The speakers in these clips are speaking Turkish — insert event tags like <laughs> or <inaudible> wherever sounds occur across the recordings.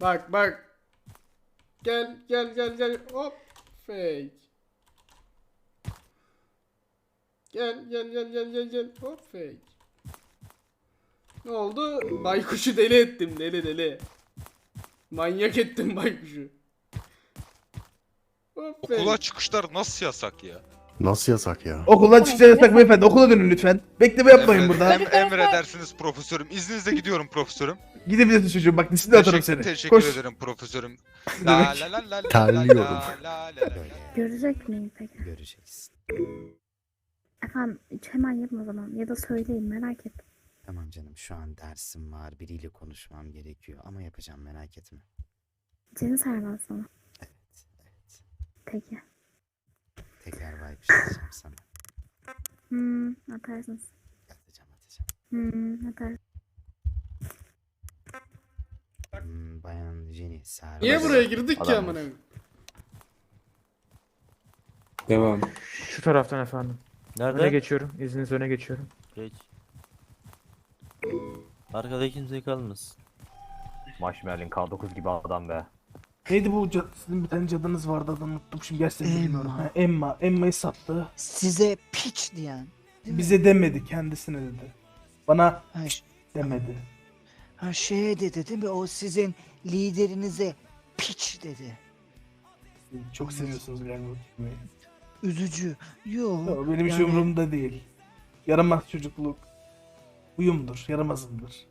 Bak bak. Gel gel gel gel. Hop. Fake. Gel gel gel gel gel gel. Hop fake. Ne oldu? Baykuşu deli ettim deli deli. Manyak ettim baykuşu. Hop fake. Okula çıkışlar nasıl yasak ya? Nasıl yasak ya? Okuldan çıkışta yasak beyefendi. Okula dönün lütfen. Bekleme yapmayın Emre- burada. Em, emredersiniz profesörüm. İzninizle gidiyorum profesörüm. Gidebilirsin çocuğum. Bak disiplin atarım seni. teşekkür Koş. ederim profesörüm. Ne La demek? la la la la Terliyorum. la la la la. Görecek miyim peki? Göreceksin. Efendim hemen yapın o zaman ya da söyleyin merak et. Tamam canım şu an dersim var. Biriyle konuşmam gerekiyor. Ama yapacağım merak etme. Seni sermez sana. Evet, evet. Peki. Tekrar wipe atacağım sana. Hmm, atarsınız. Atacağım atacağım. Hmm, atarsınız. Hmm, bayan Jenny serbest. Niye buraya girdik ki Adam- amına? koyayım? Devam. Şu taraftan efendim. Nerede? Öne geçiyorum. İzniniz öne geçiyorum. Geç. Arkada kimse kalmasın. Marshmallow K9 gibi adam be. Neydi bu cad- sizin bir tane cadınız vardı adını unuttum şimdi gerçekten bilmiyorum. Ha, Emma. Emma'yı sattı. Size piç diyen. değil mi? Bize demedi kendisine dedi. Bana Ha, ş- demedi. ha şeye dedi değil mi? O sizin liderinize piç dedi. Çok seviyorsunuz galiba. bu kelimeyi. Üzücü. Yo. Ama Benim hiç yani- umurumda değil. Yaramaz çocukluk. Uyumdur, yaramazımdır.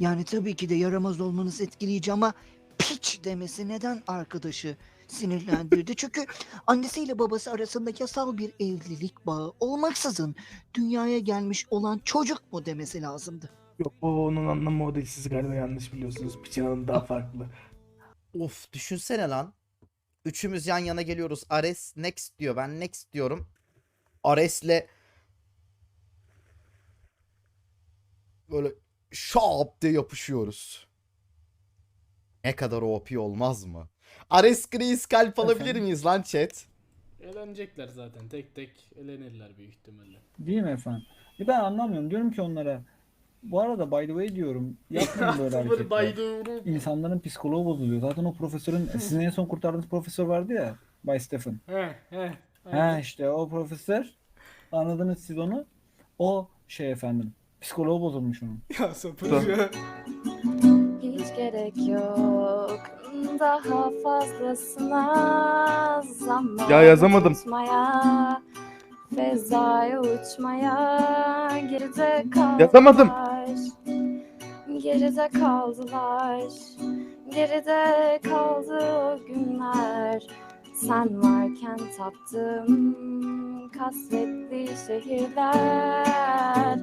Yani tabii ki de yaramaz olmanız etkileyici ama piç demesi neden arkadaşı sinirlendirdi? Çünkü annesiyle babası arasında yasal bir evlilik bağı olmaksızın dünyaya gelmiş olan çocuk mu demesi lazımdı. Yok o onun anlamı o değil. Siz galiba yanlış biliyorsunuz. Piçin hanım daha farklı. Of düşünsene lan. Üçümüz yan yana geliyoruz. Ares next diyor. Ben next diyorum. Ares'le böyle şap diye yapışıyoruz. Ne kadar OP olmaz mı? Ares gri kalp alabilir Efendim? miyiz lan chat? Eğlenecekler zaten. Tek tek elenirler büyük ihtimalle. Değil mi efendim? E ben anlamıyorum. Diyorum ki onlara. Bu arada by the way diyorum. Yapmayın <laughs> böyle hareketler. İnsanların psikoloğu bozuluyor. Zaten o profesörün <laughs> sizin en son kurtardığınız profesör vardı ya. Bay Stephen. He he. Ha işte o profesör. Anladınız siz onu. O şey efendim. Psikoloğu bozulmuş onun. <laughs> Ya sapır ya. Gerek yok daha fazlasına zaman Ya yazamadım. tutmaya, fezaya uçmaya geride kaldılar. Yazamadım. Geride kaldılar. Geride kaldı o günler. Sen varken taptım kasvetli şehirler.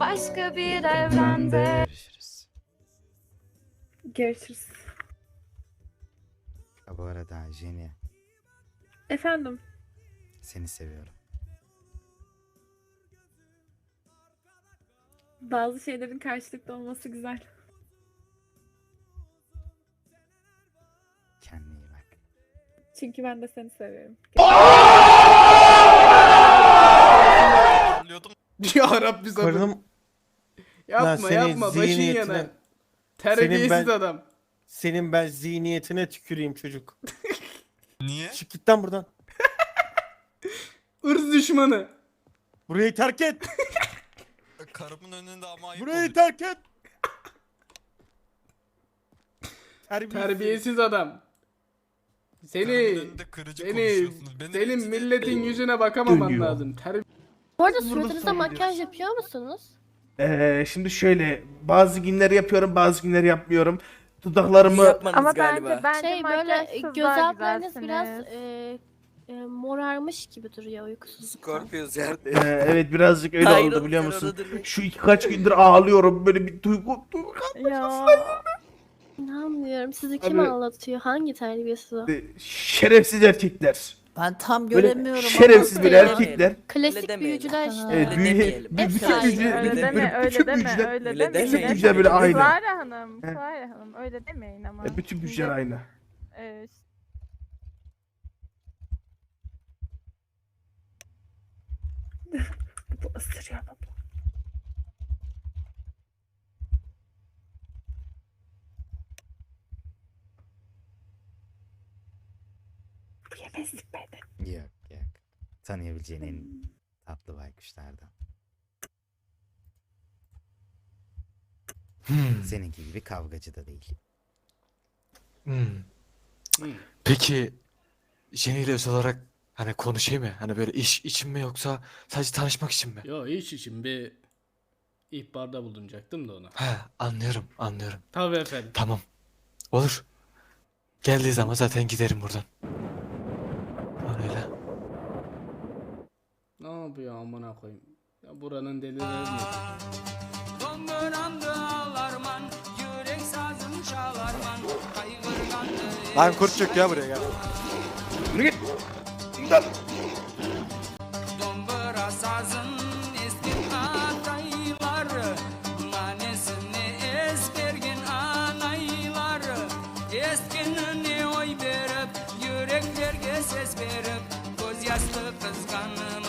Başka bir evrende Görüşürüz. Görüşürüz. Ha, bu arada Jenny Efendim. seni seviyorum. Bazı şeylerin karşılıklı olması güzel. Kendine iyi bak. Çünkü ben de seni seviyorum. ya Rabbi sabır. Karınım Yapma Ya yapma başın zihniyetine- yanar. Terbiyesiz Senin ben- adam. senin ben zihniyetine tüküreyim çocuk. <laughs> Niye? Çık git lan buradan. <laughs> Irz düşmanı. Burayı terk et. Karımın önünde ama ayıp Burayı terk et. <laughs> Terbiyesiz. Terbiyesiz adam. Seni kırıcı seni senin milletin yüzüne bakamaman Dönüyor. lazım. Terbi Bu arada Burada suratınıza makyaj yapıyor musunuz? Ee, şimdi şöyle bazı günleri yapıyorum bazı günleri yapmıyorum. Dudaklarımı Ama bence bence Şey böyle makyajsız göz daha altlarınız biraz güzelsiniz. e, e, morarmış gibi duruyor uykusuzluktan. Ee, evet birazcık öyle oldu biliyor musun? Şu iki kaç gündür ağlıyorum böyle bir duygu, duygu Ya. İnanmıyorum. Sizi kim Abi- ağlatıyor? Hangi terbiyesiz o? şerefsiz erkekler. Ben tam Böyle şerefsiz böyle ama- erkekler. Klasik büyücüler işte. Evet, büyü, bir, Hepsi bütün aynı. büyücüler, Öyle böyle deme, öyle bütün deme, büyücüler, öyle bütün demeyin. büyücüler böyle aynı. Clara Hanım, He. Clara Hanım öyle demeyin ama. E, Bütün büyücüler Şimdi, aynı. e, <laughs> Bu ısırıyor baba. Yemezlik beni. Yok yok. Tanıyabileceğin en tatlı baykuşlardan. Hmm. Seninki gibi kavgacı da değil. Hmm. Hmm. Peki Jenny olarak hani konuşayım mı? Hani böyle iş için mi yoksa sadece tanışmak için mi? Yo iş için bir ihbarda bulunacaktım da ona. He anlıyorum anlıyorum. Tabii efendim. Tamam. Olur. Geldiği zaman zaten giderim buradan. Öyle. Ne yapıyor amına koyayım? Ya buranın delileri mi? Lan kurt çök ya buraya gel. Sazın Manesini anaylar Eskinini oy verip Yüreklerge ses verip Göz yaşlı kızganım